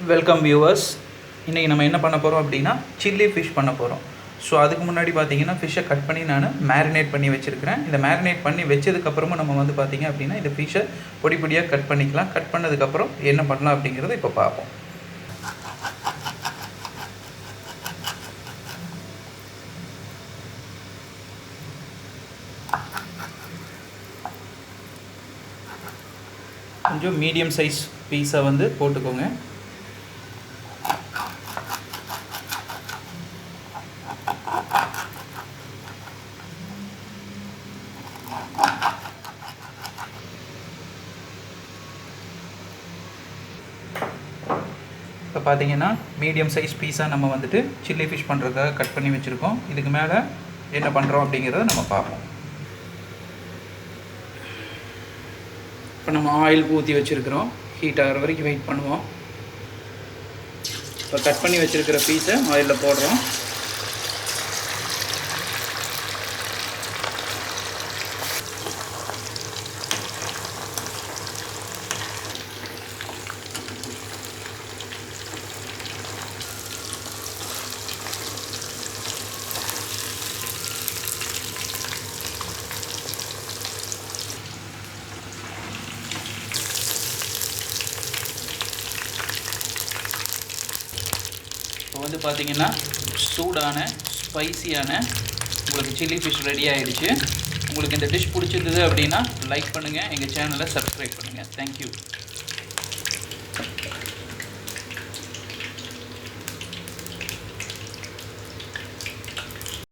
Welcome viewers இன்றைக்கி நம்ம என்ன பண்ண போகிறோம் அப்படின்னா சில்லி ஃபிஷ் பண்ண போகிறோம் ஸோ அதுக்கு முன்னாடி பார்த்தீங்கன்னா ஃபிஷ்ஷை கட் பண்ணி நான் மேரினேட் பண்ணி வச்சுருக்கிறேன். இந்த மேரினேட் பண்ணி வச்சதுக்கப்புறமும் நம்ம வந்து பார்த்திங்க அப்படின்னா இந்த ஃபிஷ்ஷை பொடி பொடியாக கட் பண்ணிக்கலாம். கட் பண்ணதுக்கப்புறம் என்ன பண்ணலாம் அப்படிங்கிறத இப்போ பார்ப்போம் கொஞ்சம் மீடியம் சைஸ் பீஸை வந்து போட்டுக்கோங்க. இப்போ பார்த்தீங்கன்னா மீடியம் சைஸ் பீஸாக நம்ம வந்துட்டு சில்லி ஃபிஷ் பண்ணுறதுக்காக கட் பண்ணி வச்சுருக்கோம். இதுக்கு மேலே என்ன பண்ணுறோம் அப்படிங்கிறத நம்ம பார்ப்போம். இப்போ நம்ம ஆயில் ஊற்றி வச்சுருக்கிறோம். ஹீட் ஆகிற வரைக்கும் வெயிட் பண்ணுவோம். இப்போ கட் பண்ணி வச்சுருக்கிற பீஸை ஆயிலில் போடுறோம். வந்து பார்த்தீங்கன்னா சூடான ஸ்பைசியான உங்களுக்கு சில்லி ஃபிஷ் ரெடி ஆகிடுச்சு உங்களுக்கு இந்த டிஷ் பிடிச்சிருந்தது அப்படின்னா லைக் பண்ணுங்கள் எங்கள் சேனலை சப்ஸ்கிரைப் பண்ணுங்கள் தேங்க்யூ